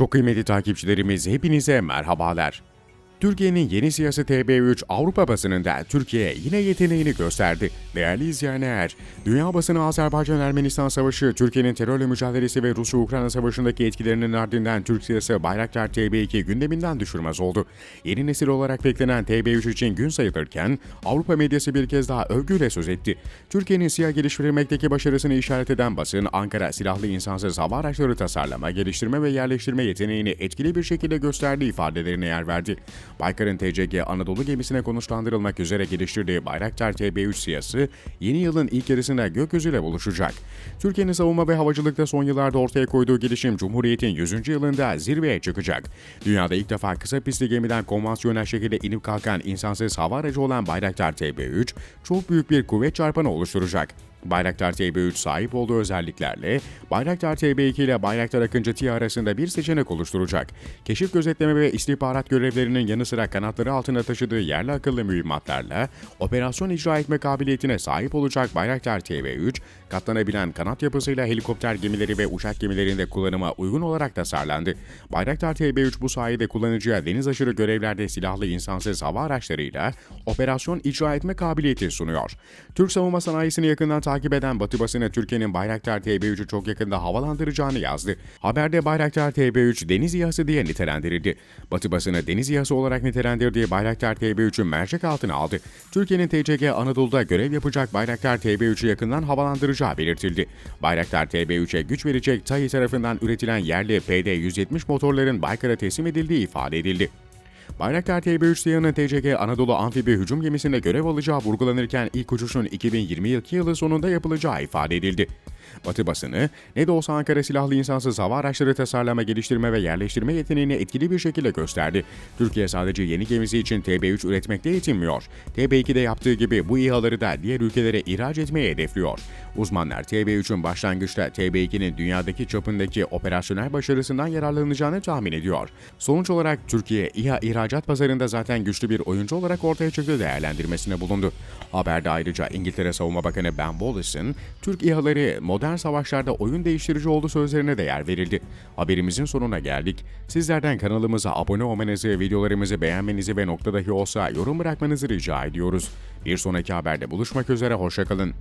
Çok kıymetli takipçilerimiz hepinize merhabalar. Türkiye'nin yeni siyasi TB3 Avrupa basınında Türkiye yine yeteneğini gösterdi. Değerli izleyenler, dünya basını Azerbaycan-Ermenistan savaşı, Türkiye'nin terörle mücadelesi ve Rusya-Ukrayna savaşındaki etkilerinin ardından Türk siyasi Bayraktar TB2 gündeminden düşürmez oldu. Yeni nesil olarak beklenen TB3 için gün sayılırken Avrupa medyası bir kez daha övgüyle söz etti. Türkiye'nin siyah geliştirmekteki başarısını işaret eden basın, Ankara silahlı insansız hava araçları tasarlama, geliştirme ve yerleştirme yeteneğini etkili bir şekilde gösterdiği ifadelerine yer verdi. Baykar'ın TCG Anadolu gemisine konuşlandırılmak üzere geliştirdiği Bayraktar TB3 siyası yeni yılın ilk yarısında gökyüzüyle buluşacak. Türkiye'nin savunma ve havacılıkta son yıllarda ortaya koyduğu gelişim Cumhuriyet'in 100. yılında zirveye çıkacak. Dünyada ilk defa kısa pistli gemiden konvansiyonel şekilde inip kalkan insansız hava aracı olan Bayraktar TB3 çok büyük bir kuvvet çarpanı oluşturacak. Bayraktar TB3 sahip olduğu özelliklerle Bayraktar TB2 ile Bayraktar Akıncı Tİ arasında bir seçenek oluşturacak. Keşif gözetleme ve istihbarat görevlerinin yanı sıra kanatları altında taşıdığı yerli akıllı mühimmatlarla operasyon icra etme kabiliyetine sahip olacak Bayraktar TB3, katlanabilen kanat yapısıyla helikopter gemileri ve uçak gemilerinde kullanıma uygun olarak tasarlandı. Bayraktar TB3 bu sayede kullanıcıya deniz aşırı görevlerde silahlı insansız hava araçlarıyla operasyon icra etme kabiliyeti sunuyor. Türk savunma sanayisini yakından takip eden Batı basını Türkiye'nin Bayraktar TB3'ü çok yakında havalandıracağını yazdı. Haberde Bayraktar TB3 deniz İHA'sı diye nitelendirildi. Batı basını deniz İHA'sı olarak nitelendirdiği Bayraktar TB3'ü mercek altına aldı. Türkiye'nin TCG Anadolu'da görev yapacak Bayraktar TB3'ü yakından havalandıracağı belirtildi. Bayraktar TB3'e güç verecek TAİ tarafından üretilen yerli PD-170 motorların Baykar'a teslim edildiği ifade edildi. Bayraktar TB3 SİHA'nın TCG Anadolu amfibi hücum gemisinde görev alacağı vurgulanırken ilk uçuşun 2022 yılı sonunda yapılacağı ifade edildi. Batı basını, ne de olsa Ankara silahlı insansız hava araçları tasarlama, geliştirme ve yerleştirme yeteneğini etkili bir şekilde gösterdi. Türkiye sadece yeni gemisi için TB3 üretmekle yetinmiyor. TB2'de yaptığı gibi bu İHA'ları da diğer ülkelere ihraç etmeyi hedefliyor. Uzmanlar TB3'ün başlangıçta TB2'nin dünyadaki çapındaki operasyonel başarısından yararlanacağını tahmin ediyor. Sonuç olarak Türkiye İHA ihracat pazarında zaten güçlü bir oyuncu olarak ortaya çıktığı değerlendirmesine bulundu. Haberde ayrıca İngiltere Savunma Bakanı Ben Wallace'ın Türk İHA'ları modern savaşlarda oyun değiştirici olduğu sözlerine de yer verildi. Haberimizin sonuna geldik. Sizlerden kanalımıza abone olmanızı, videolarımızı beğenmenizi ve nokta dahi olsa yorum bırakmanızı rica ediyoruz. Bir sonraki haberde buluşmak üzere, hoşçakalın.